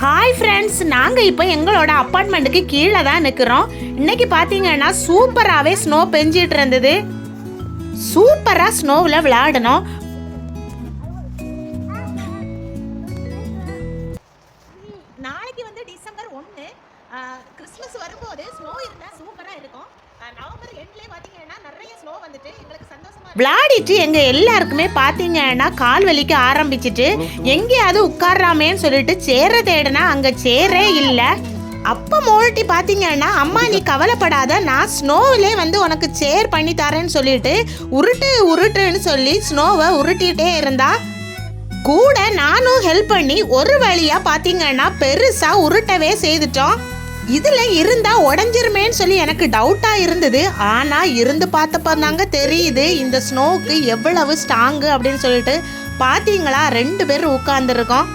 Hi friends நாங்கள் இப்போ எங்களோட அப்பார்ட்மெண்ட்டுக்கு கீழே தான் நிற்கிறோம் இன்னைக்கு பார்த்தீங்கன்னா சூப்பராகவே ஸ்னோ பெஞ்சிட்டு இருந்தது. சூப்பராக ஸ்னோவில் விளையாடணும். நாளைக்கு வந்து டிசம்பர் ஒன்று கிறிஸ்மஸ் வரும்போது ஸ்னோ இருந்தால் சூப்பராக இருக்கும். விளாடிட்டு எங்கள் எல்லாருக்குமே பார்த்தீங்கன்னா கால் வலிக்க ஆரம்பிச்சிட்டு எங்கேயாவது உட்கார்றாமேன்னு சொல்லிட்டு சேர தேடினா அங்கே சேரே இல்லை. அப்போ மோல்ட்டி பார்த்தீங்கன்னா அம்மா நீ கவலைப்படாத நான் ஸ்னோவிலே வந்து உனக்கு சேர் பண்ணி தரேன்னு சொல்லிட்டு உருட்டு உருட்டுன்னு சொல்லி ஸ்னோவை உருட்டிகிட்டே இருந்தா கூட நானும் ஹெல்ப் பண்ணி ஒரு வழியா பாத்தீங்கன்னா பெருசா உருட்டவே செய்துட்டோம். இதில் இருந்தா உடஞ்சிருமேன்னு சொல்லி எனக்கு டவுட்டா இருந்தது. ஆனா இருந்து பார்த்தப்ப தாங்க தெரியுது இந்த ஸ்னோவுக்கு எவ்வளவு ஸ்ட்ராங்கு அப்படின்னு சொல்லிட்டு. பார்த்தீங்களா ரெண்டு பேரும் உட்காந்துருக்கோம்